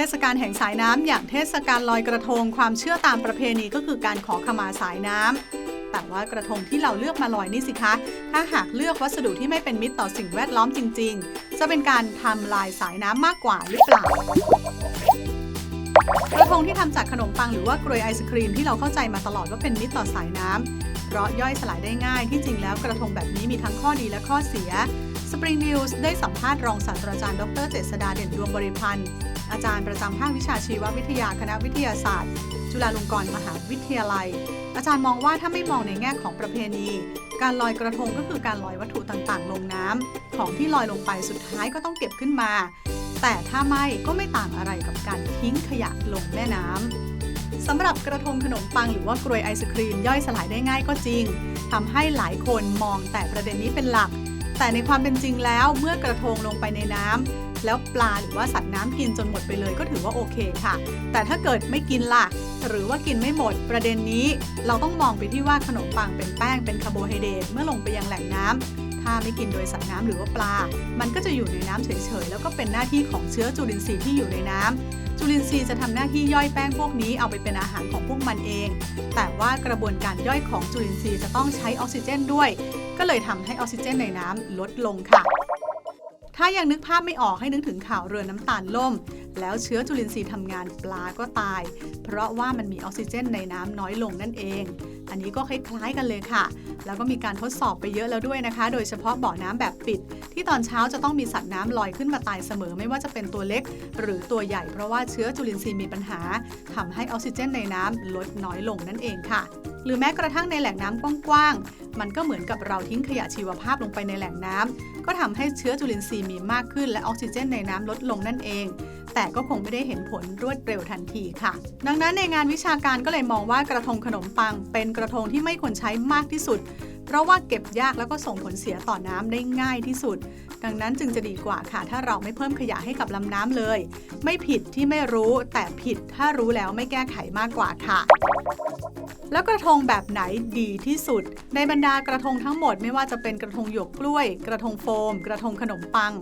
ทศกาลแห่งสายน้ำอย่างเทศกาลลอยกระทงความเชื่อตามประเพณีก็คือการขอขมาสายน้ำแต่ว่ากระทงที่เราเลือกมาลอยนี่สิคะ ถ้าหากเลือกวัสดุที่ไม่เป็นมิตรต่อสิ่งแวดล้อมจริง ๆ จะเป็นการทำลายสายน้ำมากกว่าหรือเปล่ากระทงที่ทำจากขนมปังหรือว่ากรวยไอศครีมที่เราเข้าใจมาตลอดว่าเป็นมิตรต่อสายน้ำเพราะย่อยสลายได้ง่ายที่จริงแล้วกระทงแบบนี้มีทั้งข้อดีและข้อเสีย Spring News ได้สัมภาษณ์รองศาสตราจารย์ดรเจษดาเด่นดวงบริพันธ์ อาจารย์ประจำภาควิชาชีววิทยาคณะวิทยาศาสตร์ จุฬาลงกรณ์มหาวิทยาลัย อาจารย์มองว่าถ้าไม่มองในแง่ของประเพณี การลอยกระทงก็คือการลอยวัตถุต่างๆ ลงน้ำของที่ลอยลงไปสุดท้ายก็ต้องเก็บขึ้นมา แต่ถ้าไม่ก็ไม่ต่างอะไรกับการทิ้งขยะลงแม่น้ำสำหรับกระทงขนมปังหรือว่ากรวยไอศครีมย่อยสลายได้ง่ายก็จริงทำให้หลายคนมองแต่ประเด็นนี้เป็นหลัก แต่ในความเป็นจริงแล้วเมื่อกระทงลงไปในน้ำ แล้วปลาหรือว่าสัตว์น้ำกินจนหมดไปเลยก็ถือว่าโอเคค่ะ แต่ถ้าเกิดไม่กินล่ะ หรือว่ากินไม่หมดประเด็นนี้ เราต้องมองไปที่ว่าขนมปังเป็นแป้งเป็นคาร์โบไฮเดรตเมื่อลงไปยังแหล่งน้ำถ้าไม่กินโดยสัตว์น้ำหรือว่าปลา มันก็จะอยู่ในน้ำเฉยๆ แล้วก็เป็นหน้าที่ของเชื้อจุลินทรีย์ที่อยู่ในน้ำจุลินทรีย์จะทำหน้าที่ย่อยแป้งพวกนี้เอาไปเป็นอาหารของพวกมันเอง แต่ว่ากระบวนการย่อยของจุลินทรีย์จะต้องใช้ออกซิเจนด้วย ก็เลยทำให้ออกซิเจนในน้ำลดลงค่ะ ถ้ายังนึกภาพไม่ออกให้นึกถึงข่าวเรือน้ำตาลล่ม แล้วเชื้อจุลินทรีย์ทำงานปลาก็ตาย เพราะว่ามันมีออกซิเจนในน้ำน้อยลงนั่นเอง อันนี้ก็คล้ายๆกันเลยค่ะ แล้วก็มีการทดสอบไปเยอะแล้วด้วยนะคะ โดยเฉพาะบ่อน้ำแบบปิด ที่ตอนเช้าจะต้องมีสัตว์น้ำลอยขึ้นมาตายเสมอ ไม่ว่าจะเป็นตัวเล็ก หรือตัวใหญ่เพราะว่าเชื้อจุลินทรีย์มีปัญหาทำให้ออกซิเจนในน้ำลดน้อยลงนั่นเองค่ะหรือแม้กระทั่งในแหล่งน้ำกว้างๆ มันก็เหมือนกับเราทิ้งขยะชีวภาพลงไปในแหล่งน้ำ ก็ทำให้เชื้อจุลินทรีย์มีมากขึ้น และออกซิเจนในน้ำลดลงนั่นเอง แต่ก็คงไม่ได้เห็นผลรวดเร็วทันทีค่ะ ดังนั้นในงานวิชาการก็เลยมองว่ากระทงขนมปัง เป็นกระทงที่ไม่ควรใช้มากที่สุด เพราะว่าเก็บยากแล้วก็ส่งผลเสียต่อน้ำได้ง่ายที่สุด ดังนั้นจึงจะดีกว่าค่ะ ถ้าเราไม่เพิ่มขยะให้กับลำน้ำเลย ไม่ผิดที่ไม่รู้แต่ผิดถ้ารู้แล้วไม่แก้ไขมากกว่าค่ะ แล้วกระทงแบบไหนดีที่สุด ในบรรดากระทงทั้งหมดไม่ว่าจะเป็นกระทงหยวกกล้วย กระทงโฟม กระทงขนมปัง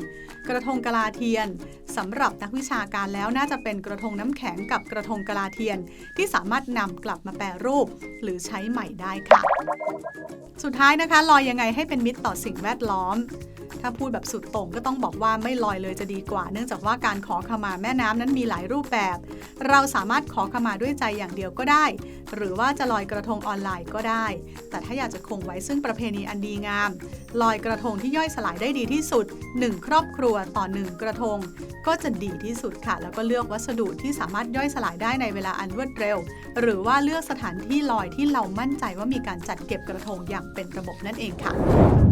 กระทงกะลาเทียนสำหรับนักวิชาการแล้วน่าจะเป็นกระทงน้ำแข็งกับกระทงกะลาเทียน ที่สามารถนำกลับมาแปรรูป หรือใช้ใหม่ได้ค่ะ สุดท้ายนะคะลอยยังไงให้เป็นมิตรต่อสิ่งแวดล้อมถ้าพูดแบบสุดโต่งก็ต้องบอกว่าไม่ลอยเลยจะดีกว่า เนื่องจากว่าการขอขมาแม่น้ำนั้นมีหลายรูปแบบ เราสามารถขอขมาด้วยใจอย่างเดียวก็ได้ หรือว่าจะลอยอยกระทงออนไลน์ก็ได้ แต่ถ้าอยากจะคงไว้ซึ่งประเพณีอันดีงาม ลอยกระทงที่ย่อยสลายได้ดีที่สุด 1 ครอบครัวต่อ 1 กระทง ก็จะดีที่สุดค่ะ แล้วก็เลือกวัสดุที่สามารถย่อยสลายได้ในเวลาอันรวดเร็ว หรือว่าเลือกสถานที่ลอยที่เรามั่นใจว่ามีการจัดเก็บกระทงอย่างเป็นระบบนั่นเองค่ะ